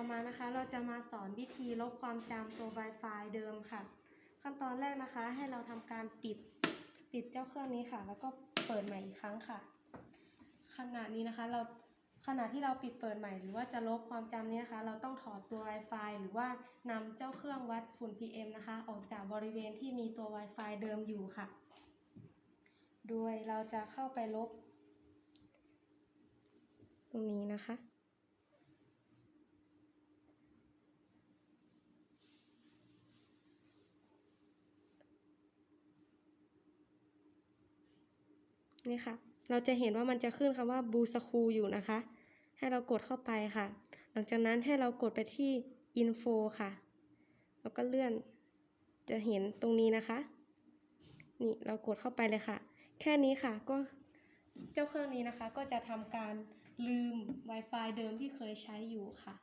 ต่อมานะคะเราจะมาสอนวิธีลบความจำตัว Wi-Fi เดิมค่ะ ขั้นตอนแรกนะคะให้เราทำการปิดปิดเจ้าเครื่องนี้ค่ะ แล้วก็เปิดใหม่อีกครั้งค่ะขณะนี้นะคะเราขณะที่เราปิดเปิดใหม่หรือว่าจะลบความจำนี้นะคะ เราต้องถอดตัว Wi-Fi หรือว่านำเจ้าเครื่องวัดฝุ่น PM นะคะ ออกจากบริเวณที่มีตัว Wi-Fi เดิมอยู่ค่ะ โดยเราจะเข้าไปลบ ตรงนี้นะคะ นี่ค่ะ เราจะเห็นว่ามันจะขึ้นคำว่าบูสคูอยู่นะคะ ให้เรากดเข้าไปค่ะ หลังจากนั้นให้เรากดไปที่ info ค่ะ แล้วก็เลื่อน จะเห็นตรงนี้นะคะ นี่เรากดเข้าไปเลยค่ะ แค่นี้ค่ะก็เจ้าเครื่องนี้นะคะ ก็จะทำการลืม Wi-Fi เดิมที่เคยใช้อยู่ค่ะ